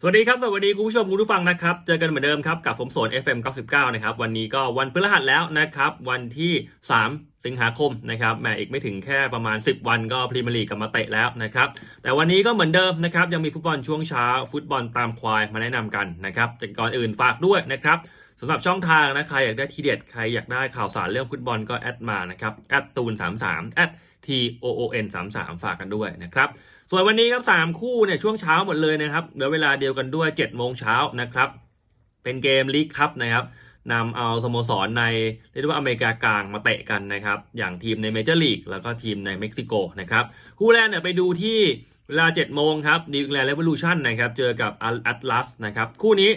สวัสดีครับ สวัสดีคุณผู้ชมคุณผู้ฟังนะครับ เจอกันเหมือนเดิมครับ กับผมโสน FM 99 นะครับ วันนี้ก็วันพฤหัสแล้วนะครับ วันที่ 3 สิงหาคมนะครับแหมอีกไม่ถึงแค่ประมาณ 10 วันก็พรีเมียร์ลีกกลับมาเตะแล้วนะครับ แต่วันนี้ก็เหมือนเดิมนะครับ ยังมีฟุตบอลช่วงเช้า ฟุตบอลตามควายมาแนะนำกันนะครับแต่ก่อนอื่นฝากด้วยนะครับ สำหรับช่องทางนะใครอยากได้ทีเด็ดใครอยากได้ข่าวสารเรื่องฟุตบอลก็แอดมานะครับแอดตูน33แอด T O O N 33ฝากกันด้วยนะครับส่วนวันนี้ครับ3คู่เนี่ยช่วงเช้าหมดเลยนะครับเหลือเวลาเดียวกันด้วย7โมงเช้านะครับเป็นเกมลีกคัพนะครับนำเอาสโมสรในเรียกว่าอเมริกากลางมาเตะกันนะครับ อย่างทีมในเมเจอร์ลีกแล้วก็ทีมในเม็กซิโกนะครับ คู่แรกเนี่ยไปดูที่เวลา7โมงครับนิวอิงแลนด์เร v ว l u ชั่นนะครับ เจอกับแอตลาสนะครับ คู่นี้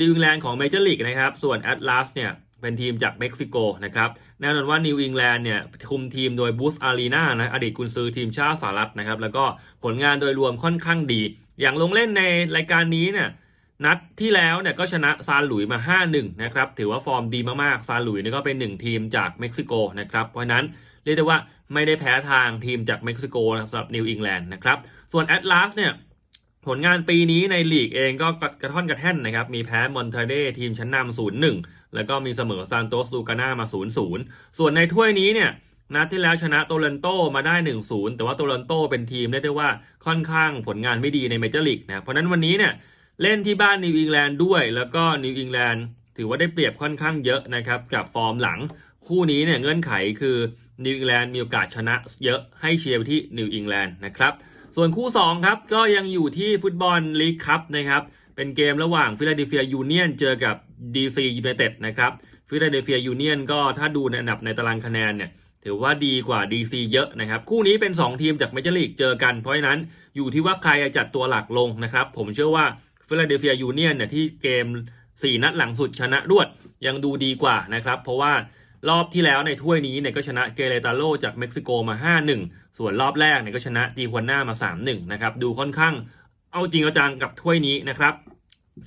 นิวอิงแลนด์ของเมเจอร์ลีกนะครับ ส่วนแอตลาสเนี่ยเป็นทีมจากเม็กซิโกนะครับ แน่นอนว่านิวอิงแลนด์เนี่ยคุมทีมโดยบูสอารีนานะอดีตกุนซือทีมชาติสหรัฐนะครับ แล้วก็ผลงานโดยรวมค่อนข้างดี อย่างลงเล่นในรายการนี้เนี่ยนัดที่แล้วเนี่ยก็ชนะซานหลุยมา 5-1 นะครับ ถือว่าฟอร์มดีมากๆ ซานหลุยนี่ก็เป็นหนึ่งทีมจากเม็กซิโกนะครับ เพราะฉะนั้นเรียกได้ว่าไม่ได้แพ้ทางทีมจากเม็กซิโกนะครับสำหรับนิวอิงแลนด์นะครับ ส่วนแอตลาสเนี่ย ผลงานปีนี้ในลีกเองก็กระท่อนกระแท่นนะครับ มีแพ้มอนเทเดทีมชั้นนำ0-1แล้วก็มีเสมอซานโตสลูกาน่ามา 0-0 ส่วนในถ้วยนี้เนี่ยนัดที่แล้วชนะโตเลนโตมาได้ 1-0 แต่ว่าโตเลนโตเป็นทีมเรียกได้ว่าค่อนข้างผลงานไม่ดีในเมเจอร์ลีกนะเพราะฉะนั้นวันนี้เนี่ยเล่นที่บ้านนิวอิงแลนด์ด้วย แล้วก็นิวอิงแลนด์ถือว่าได้เปรียบค่อนข้างเยอะนะครับกับฟอร์มหลัง คู่นี้เนี่ยเงื่อนไขคือนิวอิงแลนด์มีโอกาสชนะเยอะให้เชียร์ไปที่นิวอิงแลนด์นะครับ ส่วนคู่ 2 ครับ ก็ยังอยู่ที่ฟุตบอลลีกคัพนะครับ เป็นเกมระหว่างฟิลาเดลเฟียยูเนียนเจอกับ DC United นะครับฟิลาเดลเฟียยูเนียนก็ถ้าดูในอันดับในตารางคะแนนเนี่ยถือว่าดีกว่า DC เยอะนะครับ คู่นี้เป็น 2 ทีมจากเมเจอร์ลีกเจอกัน เพราะฉะนั้นอยู่ที่ว่าใครจะจัดตัวหลักลงนะครับ ผมเชื่อว่าฟิลาเดลเฟียยูเนียนเนี่ยที่เกม 4 นัดหลังสุดชนะรวดยังดูดีกว่านะครับ เพราะว่า รอบที่แล้วในถ้วยนี้เนี่ยก็ชนะเกเรตาโลจากเม็กซิโกมา 5-1 ส่วนรอบแรกเนี่ยก็ชนะดีควนน่ามา 3-1 นะครับ ดูค่อนข้างเอาจริงเอาจังกับถ้วยนี้นะครับ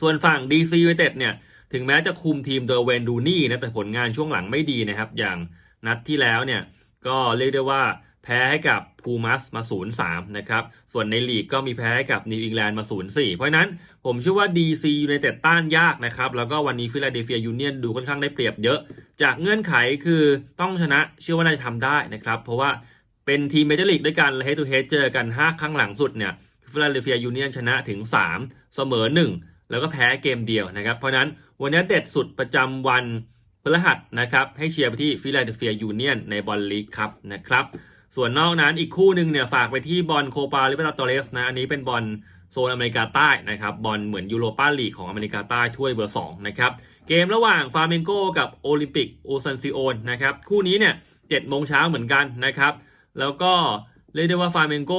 ส่วนฝั่ง DC United เนี่ย ถึงแม้จะคุมทีมโดยเวนดูนี่นะ แต่ผลงานช่วงหลังไม่ดีนะครับ อย่างนัดที่แล้วเนี่ย ก็เรียกได้ว่า แพ้ให้กับพูมัสมา0-3นย์นะครับ ส่วนในลีกก็มีแพ้ให้กับนิวอิงแลนด์มา0-4เพราะนั้นผมเชื่อว่า DC United ต้านยากนะครับ แล้วก็วันนี้ฟิลาเดลเฟียยูเนียนดูค่อนข้างได้เปรียบเยอะ จากเงื่อนไขคือต้องชนะเชื่อว่าน่าจะทำได้นะครับ เพราะว่าเป็นทีมเมเจอร์ลีกด้วยกันและเฮดทูเฮดเจอกัน 5 ครั้งหลังสุดเนี่ยฟิลาเดลเฟียยูเนียนชนะถึง 3 เสมอ 1 แล้วก็แพ้เกมเดียวนะครับ เพราะฉะนั้นวันนี้เด็ดสุดประจำวันพฤหัสนะครับให้เชียร์ไปที่ฟิลาเดลเฟียยูเนียนในบอลลีกครับนะครับ ส่วนนอกนั้นอีกคู่หนึ่งเนี่ยฝากไปที่บอลโคปาลิเบตาโตเรสนะ อันนี้เป็นบอลโซนอเมริกาใต้นะครับบอลเหมือนยูโรปาลีกของอเมริกาใต้ถ้วยเบอร์2นะครับเกมระหว่างฟาเมนโกกับโอลิมปิกโอซันซิโอนนะครับคู่นี้เนี่ยเจ็ดโมงเช้าเหมือนกันนะครับ แล้วก็เรียกได้ว่าฟาเมนโก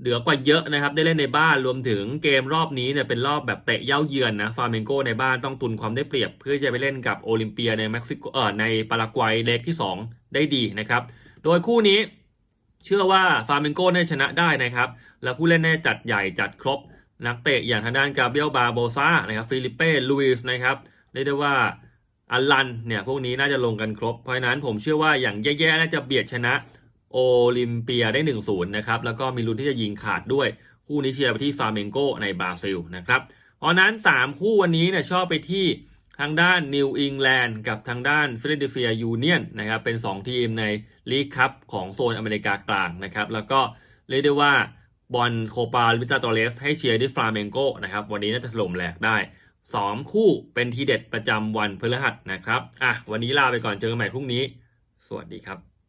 เหลือกว่าเยอะนะครับ ได้เล่นในบ้านรวมถึงเกมรอบนี้เนี่ยเป็นรอบแบบเตะเย้าเยือนนะฟาเมนโกในบ้านต้องตุนความได้เปรียบ เพื่อจะไปเล่นกับโอลิมเปียในเม็กซิโกเออในปารากวัยเล็กที่ 2 ได้ดีนะครับ โดยคู่นี้เชื่อว่าฟาร์เมนโก้ได้ชนะได้นะครับ แล้วผู้เล่นได้จัดใหญ่จัดครบ นักเตะอย่างทางด้านกาเบียลบาโบซานะครับฟิลิเป้ลุยส์นะครับเรียกได้ว่าอัลลันเนี่ยพวกนี้น่าจะลงกันครบ เพราะฉะนั้นผมเชื่อว่าอย่างแย่ๆน่าจะเบียดชนะโอลิมเปียได้ 1-0 นะครับ แล้วก็มีลุ้นที่จะยิงขาดด้วย คู่นี้เชียร์ไปที่ฟาร์เมนโกในบราซิลนะครับ เพราะนั้น 3 คู่วันนี้เนี่ยชอบไปที่ ทางด้านนิวอิงแลนด์กับทางด้านฟิลาเดลเฟียยูเนียนนะครับเป็น 2 ทีมในลีกคัพของโซนอเมริกากลางนะครับแล้วก็เรียกได้ว่าบอลโคปาลิมิตาโตเลสให้เชียร์ที่ฟลาเมงโกนะครับวันนี้น่าจะถล่มแหลกได้ 2 คู่เป็นทีเด็ดประจำวันพฤหัสนะครับอะวันนี้ลาไปก่อนเจอกันใหม่พรุ่งนี้ สวัสดีครับ